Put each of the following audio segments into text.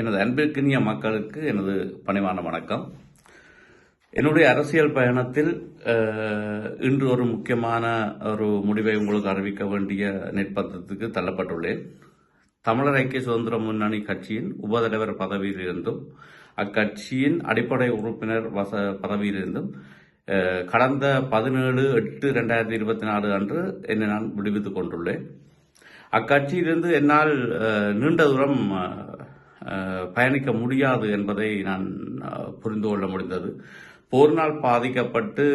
எனது அன்பிற்கினிய மக்களுக்கு எனது பணிவான வணக்கம். என்னுடைய அரசியல் பயணத்தில் இன்று ஒரு முக்கியமான ஒரு முடிவை உங்களுக்கு அறிவிக்க வேண்டிய நிர்பந்தத்துக்கு தள்ளப்பட்டுள்ளேன். தமிழர் ஐக்கிய சுதந்திர முன்னணி கட்சியின் உபதலைவர் பதவியில் இருந்தும் அக்கட்சியின் அடிப்படை உறுப்பினர் வச பதவியிலிருந்தும் கடந்த பதினேழு எட்டு ரெண்டாயிரத்தி இருபத்தி நாலு அன்று என்னை நான் விடுவித்துக் கொண்டுள்ளேன். அக்கட்சியிலிருந்து என்னால் நீண்ட தூரம் பயணிக்க முடியாது என்பதை நான் புரிந்து கொள்ள முடிந்தது. போரினால் பாதிக்கப்பட்டு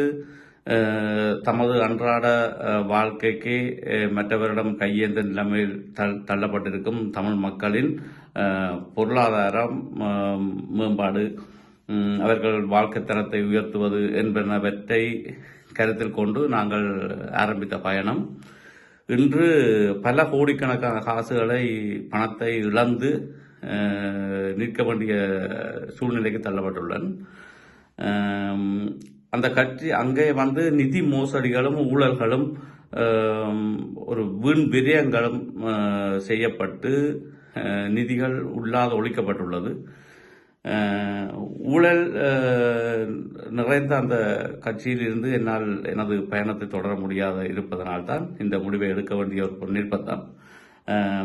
தமது அன்றாட வாழ்க்கைக்கு மற்றவரிடம் கையேந்த நிலைமையில் தள்ளப்பட்டிருக்கும் தமிழ் மக்களின் பொருளாதாரம் மேம்பாடு அவர்கள் வாழ்க்கை தரத்தை உயர்த்துவது என்பனவற்றை கருத்தில் கொண்டு நாங்கள் ஆரம்பித்த பயணம். இன்று பல கோடிக்கணக்கான காசுகளை பணத்தை இழந்து நிற்க வேண்டிய சூழ்நிலைக்கு தள்ளப்பட்டுள்ளன். அந்த கட்சி அங்கே வந்து நிதி மோசடிகளும் ஊழல்களும் ஒரு வீண் விரயங்களும் செய்யப்பட்டு நிதிகள் உள்ளாத ஒழிக்கப்பட்டுள்ளது. ஊழல் நிறைந்த அந்த கட்சியில் இருந்து என்னால் எனது பயணத்தை தொடர முடியாத இருப்பதனால்தான் இந்த முடிவை எடுக்க வேண்டிய ஒரு நிர்பந்தம்.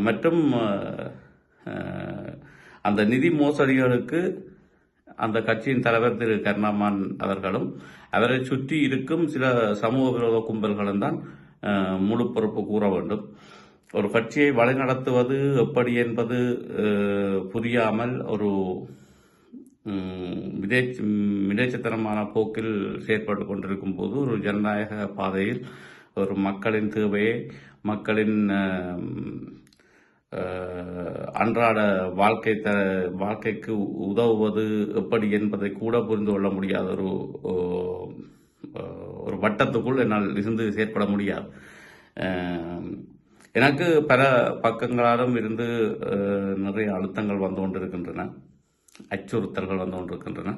மற்றும் அந்த நிதி மோசடிகளுக்கு அந்த கட்சியின் தலைவர் திரு கருணாமான் அவர்களும் அவரை சுற்றி இருக்கும் சில சமூக விரோத கும்பல்களும் தான் முழு பொறுப்பு கூற வேண்டும். ஒரு கட்சியை வழிநடத்துவது எப்படி என்பது புரியாமல் ஒரு ம், விதேச் விதேச்சத்தனமான போக்கில் செயற்பட்டு கொண்டிருக்கும் போது ஒரு ஜனநாயக பாதையில் ஒரு மக்களின் தேவையை மக்களின் அன்றாட வாழ்க்கை த வாழ்க்கைக்கு உதவுவது எப்படி என்பதை கூட புரிந்து கொள்ள முடியாத ஒரு ஒரு வட்டத்துக்குள் என்னால் இருந்து செயற்பட முடியாது. எனக்கு பல பக்கங்களாலும் இருந்து நிறைய அழுத்தங்கள் வந்து கொண்டிருக்கின்றன. அச்சுறுத்தல்கள் வந்து கொண்டிருக்கின்றன.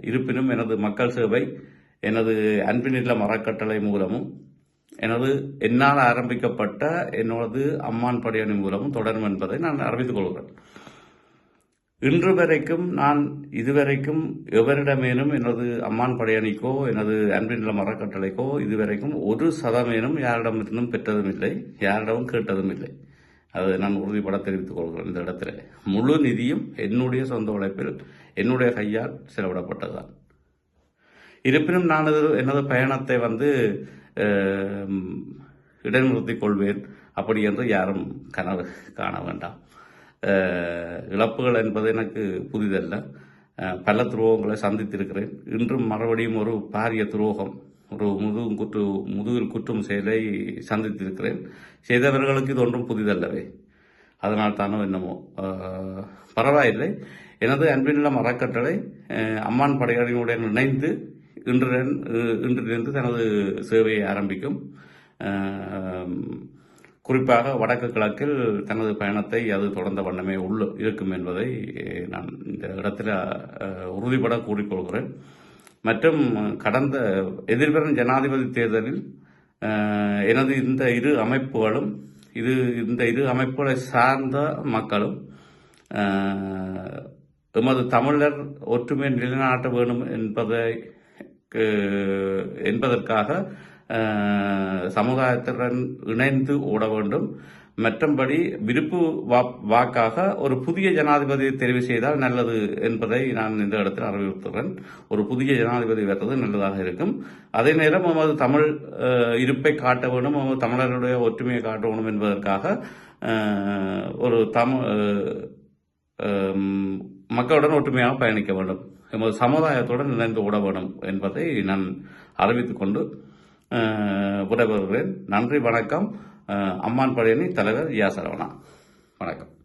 இருப்பினும் எனது மக்கள் சேவை எனது அன்பின் மரக்கட்டளை மூலமும் எனது என்னால் ஆரம்பிக்கப்பட்ட என்னோடது அம்மான் படையணி மூலமும் தொடரும் என்பதை நான் அறிவித்துக் கொள்கிறேன். இன்று வரைக்கும் நான் இதுவரைக்கும் எவரிடமேனும் எனது அம்மான் படையணிக்கோ எனது அன்பின் இல்லம் அறக்கட்டளைக்கோ இதுவரைக்கும் ஒரு சதமேனும் யாரிடமிருந்தும் பெற்றதும் இல்லை யாரிடமும் கேட்டதும் இல்லை அது நான் உறுதிப்பட தெரிவித்துக் கொள்கிறேன் இந்த இடத்துல. முழு நிதியும் என்னுடைய சொந்த உழைப்பில் என்னுடைய கையால் செலவிடப்பட்டதுதான். இருப்பினும் நான் எனது பயணத்தை வந்து இடைநிறுத்திக் கொள்வேன். அப்படி என்று யாரும் கனவு காண வேண்டாம். இழப்புகள் என்பது எனக்கு புதிதல்ல. பல துரோகங்களை சந்தித்திருக்கிறேன். இன்றும் மறுபடியும் ஒரு பாரிய துரோகம் ஒரு முதுகு குற்று முதுகில் குற்றும் செயலை சந்தித்திருக்கிறேன். செய்தவர்களுக்கு இது ஒன்றும் புதிதல்லவே. அதனால் தானோ என்னமோ. பரவாயில்லை. எனது அன்பினுள்ள மரக்கட்டளை அம்மான் படையணியுடன் இணைந்து இன்று இன்றிலிருந்து தனது சேவையை ஆரம்பிக்கும். குறிப்பாக வடக்கு கிழக்கில் தனது பயணத்தை அது தொடர்ந்த வண்ணமே உள்ள இருக்கும் என்பதை நான் இந்த இடத்தில் உறுதிபட கூறிக்கொள்கிறேன். மற்றும் கடந்த எதிர்வரும் ஜனாதிபதி தேர்தலில் எனது இந்த இரு அமைப்புகளும் இது இந்த இரு அமைப்புகளை சார்ந்த மக்களும் எமது தமிழர் ஒற்றுமை நிலைநாட்ட வேண்டும் என்பதை என்பதற்காக சமுதாயத்துடன் இணைந்து ஓட வேண்டும். மற்றபடி விருப்பு வா- வாக்காக ஒரு புதிய ஜனாதிபதியை தெரிவு செய்தால் நல்லது என்பதை நான் இந்த இடத்தில் அறிவுறுத்துகிறேன். ஒரு புதிய ஜனாதிபதி வர்றது நல்லதாக இருக்கும். அதே நேரம் நமது தமிழ் இருப்பை காட்ட வேண்டும். நமது தமிழர்களுடைய ஒற்றுமையை காட்ட வேண்டும் என்பதற்காக ஒரு தமிழ் மக்களுடன் ஒற்றுமையாக பயணிக்க வேண்டும். எமது சமுதாயத்துடன் இணைந்து விட வேண்டும் என்பதை நான் அறிவித்துக் கொண்டு விடைபெறுகிறேன். நன்றி வணக்கம். அம்மான் படையணி தலைவர் யா சரவணா. வணக்கம்.